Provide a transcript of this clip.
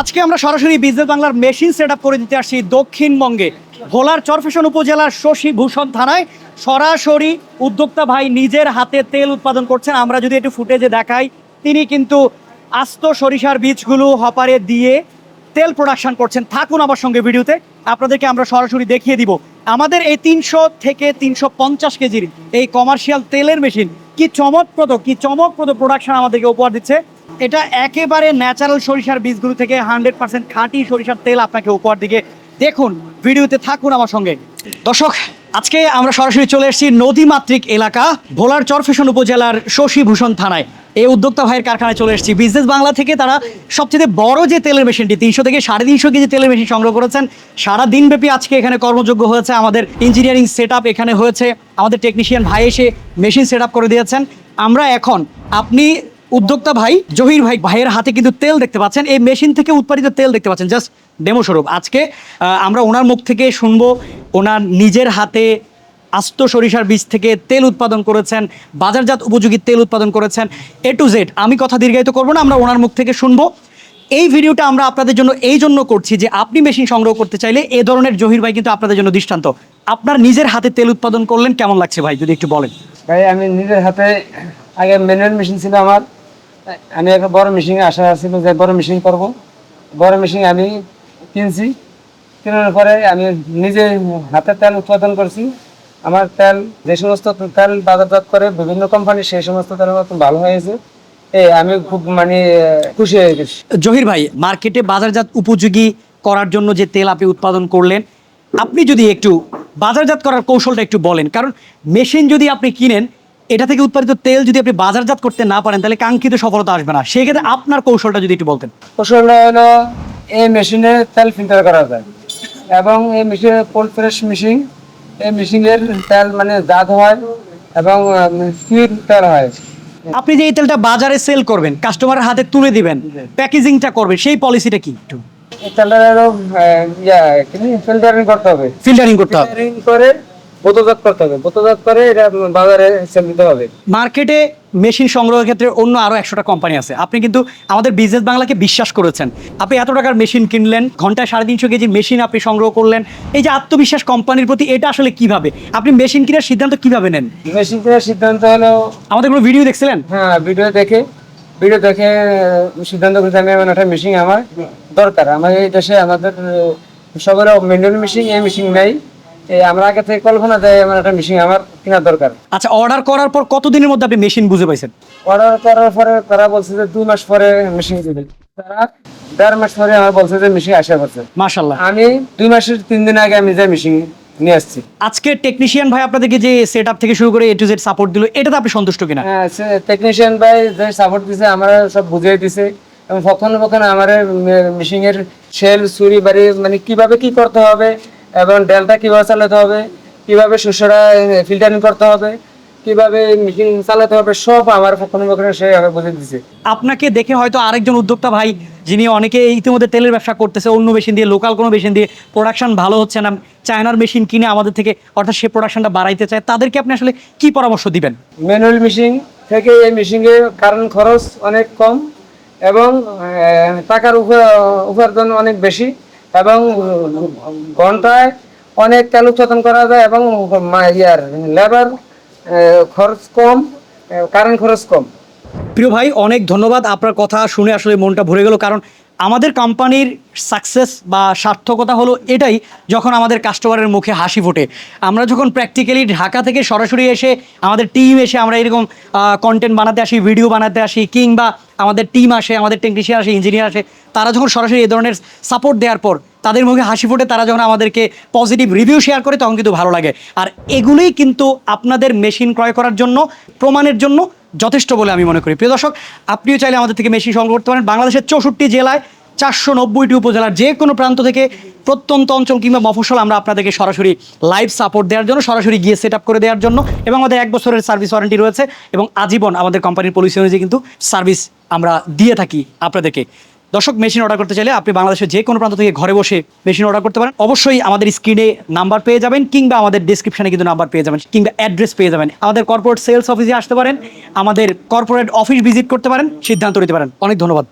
আজকে আমরা সরাসরি বিজনেস বাংলার মেশিন সেট করে দিতে আসছি দক্ষিণবঙ্গে। ভোলার চরফেশন উপজেলার শশী ভূষণ থানায়। সরাসরি উদ্যোক্তা ভাই নিজের হাতে তেল উৎপাদন করছেন। আমরা যদি একটু ফুটেজে দেখাই, তিনি কিন্তু আস্ত সরিষার বীজগুলো হপারে দিয়ে তেল প্রোডাকশন করছেন। থাকুন আমার সঙ্গে ভিডিওতে, আপনাদেরকে আমরা সরাসরি দেখিয়ে দিব। আমাদের এই তিনশো থেকে তিনশো পঞ্চাশ কেজির এই কমার্শিয়াল তেলের মেশিন কি চমকপ্রদ কি চমকপ্রদ প্রোডাকশন আমাদেরকে উপহার দিচ্ছে। এটা একেবারে ন্যাচারাল সরিষার বীজগুলো থেকে হান্ড্রেড পার্সেন্ট খাঁটি সরিষার তেল আপনাকে উপহার দিকে দেখুন, ভিডিওতে থাকুন আমার সঙ্গে। দর্শক, আজকে আমরা সরাসরি চলে এসেছি নদীমাতৃক এলাকা, ভোলার চরফেশন উপজেলার শশীভূষণ থানায়। এই উদ্যোক্তা ভাইয়ের কারখানায় চলে এসেছি। বিজনেস বাংলা থেকে তারা সবচেয়ে বড় যে তেলের মেশিনটি, তিনশো থেকে সাড়ে তিনশো কেজি তেলের মেশিন সংগ্রহ করেছেন। সারা দিনব্যাপী আজকে এখানে কর্মযোগ্য হয়েছে আমাদের ইঞ্জিনিয়ারিং সেট এখানে হয়েছে। আমাদের টেকনিশিয়ান ভাই এসে মেশিন সেট করে দিয়েছেন। আমরা এখন, আপনি উদ্যোক্তা ভাই জহির ভাই ভাইয়ের হাতে কিন্তু তেল দেখতে পাচ্ছেন। এই মেশিন থেকে উৎপাদিত তেল দেখতে পাচ্ছেন। জাস্ট ডেমো স্বরূপ। আজকে আমরা ওনার মুখ থেকে শুনব ওনার নিজের হাতে আস্ত সরিষার বীজ থেকে তেল উৎপাদন করেছেন, বাজারজাত উপযোগী তেল উৎপাদন করেছেন এ টু জেড আমি কথা দীর্ঘায়িত করব না, আমরা ওনার মুখ থেকে শুনব। এই ভিডিওটা আমরা আপনাদের জন্য এই জন্য করছি যে আপনি মেশিন সংগ্রহ করতে চাইলে এ ধরনের জহির ভাই কিন্তু আপনাদের জন্য দৃষ্টান্ত। আপনার নিজের হাতে তেল উৎপাদন করলেন, কেমন লাগছে ভাই, যদি একটু বলেন? ভাই, আমি নিজের হাতে, আগে ম্যানুয়াল মেশিন ছিল আমার। আমি একটা বড় মেশিনে আশা ছিল যে বড় মেশিন করব। বড় মেশিন আমি কিনছি। কেনার পরে আমি নিজে হাতে তেল উৎপাদন করছি। আমার তেল যে সমস্ত তেল বাজারজাত করে বিভিন্ন কোম্পানি সেই সমস্ত তেল ভালো হয়েছে। আমি খুব মানে খুশি হয়ে গেছি। জহির ভাই, মার্কেটে বাজারজাত উপযোগী করার জন্য যে তেল আপনি উৎপাদন করলেন, আপনি যদি একটু বাজারজাত করার কৌশলটা একটু বলেন। কারণ মেশিন যদি আপনি কিনেন এটা থেকে উৎপাদিত তেল যদি আপনি বাজারজাত করতে না পারেন তাহলে কাঙ্ক্ষিত সফলতা আসবে না। সেক্ষেত্রে আপনার কৌশলটা যদি একটু বলতেন। কৌশল হলো এই মেশিনে তেল ফিল্টার করা যায় এবং এই মেশিনে কোল্ড প্রেস মেশিন এই মেশিনের তেল মানে জাত হয় এবং ফির তেল হয়। আপনি যে এই তেলটা বাজারে সেল করবেন কাস্টমারের হাতে তুলে দিবেন প্যাকেজিংটা করবেন সেই পলিসিটা কি একটু? এই তেলটা ফিল্টারিং করতে হবে। ফিল্টারিং করতে হবে। ফিল্টারিং করে বোতলজাত করতে হবে। বোতলজাত করে এটা বাজারে সেল দিতে হবে। মার্কেটে মেশিন সংগ্রহের ক্ষেত্রে অন্য আরও একশোটা কোম্পানি আছে। আপনি কিন্তু আমাদের বিজনেস বাংলাকে বিশ্বাস করেছেন। আপনি এত টাকার মেশিন কিনলেন ঘন্টায় সাড়ে তিনশো কেজির মেশিন আপনি সংগ্রহ করলেন। এই যে আত্মবিশ্বাস কোম্পানির প্রতি এটা আসলে কীভাবে? আপনি মেশিন কেনার সিদ্ধান্ত কীভাবে নেন? মেশিন কেনার সিদ্ধান্ত হলো আমাদের কোনো ভিডিও দেখছিলেন? হ্যাঁ ভিডিও দেখে ভিডিও দেখে সিদ্ধান্ত করেছি আমি এমন একটা মেশিন আমার দরকার। আমার এই দেশে আমাদের সবার ম্যানুয়াল মেশিন এই মেশিন নেই। আমরা আগে থেকে কল্পনা দেয় এমন একটা মেশিন আমার কেনার দরকার। আচ্ছা অর্ডার করার পর কতদিনের মধ্যে আপনি মেশিন বুঝে পাইছেন? অর্ডার করার পরে তারা বলছে যে দুই মাস পরে মেশিন দিবে তারা দেড় মাস পরে আমার বলছে যে মেশিন আসা করছে মাশাল্লাহ আমি দুই মাসের তিন দিন আগে আমি যে মেশিন নিয়ে আসছি। আজকে টেকনিশিয়ান ভাই আপনাদেরকে যে সেট থেকে শুরু করে এ টু জেড সাপোর্ট দিল এটাতে আপনি সন্তুষ্ট কিনা? হ্যাঁ টেকনিশিয়ান ভাই যে সাপোর্ট দিছে আমরা সব বুঝিয়ে দিছে। এবং কখনো কখনো আমার মেশিন এর সেল চুরি বাড়ি মানে কীভাবে কি করতে হবে এবং ডেলটা কীভাবে চালাতে হবে? কীভাবে শস্যরা ফিল্টারিং করতে হবে? কীভাবে মেশিন চালাতে হবে? সব আমার কখনো সে বুঝিয়ে দিছে। আপনাকে দেখে হয়তো আরেকজন উদ্যোক্তা ভাই যিনি অনেকে ইতিমধ্যে তেলের ব্যবসা করতেছে অন্য মেশিন দিয়ে লোকাল কোনো মেশিন দিয়ে প্রোডাকশন ভালো হচ্ছে না চায়নার মেশিন কিনে আমাদের থেকে অর্থাৎ সে প্রোডাকশনটা বাড়াইতে চায় তাদেরকে আপনি আসলে কি পরামর্শ দিবেন? ম্যানুয়াল মেশিন থেকে এই মেশিনে কারণ খরচ অনেক কম এবং টাকার উপ- উপার্জন অনেক বেশি। এবং ঘন্টায় অনেক তেল উৎপাদন করা যায় এবং ইয়ার লেবার খরচ কম কারণ খরচ কম। প্রিয় ভাই, অনেক ধন্যবাদ আপনার কথা শুনে আসলে মনটা ভরে গেল, কারণ আমাদের কোম্পানির সাকসেস বা সার্থকতা হলো এটাই যখন আমাদের কাস্টমারের মুখে হাসি ফোটে। আমরা যখন প্র্যাকটিক্যালি ঢাকা থেকে সরাসরি এসে আমাদের টিম এসে আমরা এরকম কন্টেন্ট বানাতে আসি ভিডিও বানাতে আসি, কিংবা আমাদের টিম আসে, আমাদের টেকনিশিয়ান আসে ইঞ্জিনিয়ার আসে তারা যখন সরাসরি এই ধরনের সাপোর্ট দেওয়ার পর তাদের মুখে হাসি ফোটে, তারা যখন আমাদেরকে পজিটিভ রিভিউ শেয়ার করে, তখন কিন্তু ভালো লাগে। আর এগুলোই কিন্তু আপনাদের মেশিন ক্রয় করার জন্য, প্রমাণের জন্য যথেষ্ট বলে আমি মনে করি। প্রিয় দর্শক, আপনিও চাইলে আমাদের থেকে মেশিন সংগ্রহ করতে পারেন। বাংলাদেশের চৌষট্টি জেলায় চারশো নব্বইটি উপজেলার যে কোনো প্রান্ত থেকে প্রত্যন্ত অঞ্চল কিংবা মফস্বল আমরা আপনাদেরকে সরাসরি লাইভ সাপোর্ট দেওয়ার জন্য, সরাসরি গিয়ে সেট করে দেওয়ার জন্য এবং আমাদের এক বছরের সার্ভিস ওয়ারেন্টি রয়েছে এবং আজীবন আমাদের কোম্পানির পলিসি অনুযায়ী কিন্তু সার্ভিস আমরা দিয়ে থাকি আপনাদেরকে। দর্শক মেশিন অর্ডার করতে চাইলে আপনি বাংলাদেশের যে কোনো প্রান্ত থেকে ঘরে বসে মেশিন অর্ডার করতে পারেন। অবশ্যই আমাদের স্ক্রিনে নাম্বার পেয়ে যাবেন কিংবা আমাদের ডিসক্রিপশনে কিন্তু নাম্বার পেয়ে যাবেন কিংবা অ্যাড্রেস পেয়ে যাবেন। আমাদের কর্পোরেট সেলস অফিসে আসতে পারেন, আমাদের কর্পোরেট অফিস ভিজিট করতে পারেন, সিদ্ধান্ত নিতে পারেন। অনেক ধন্যবাদ।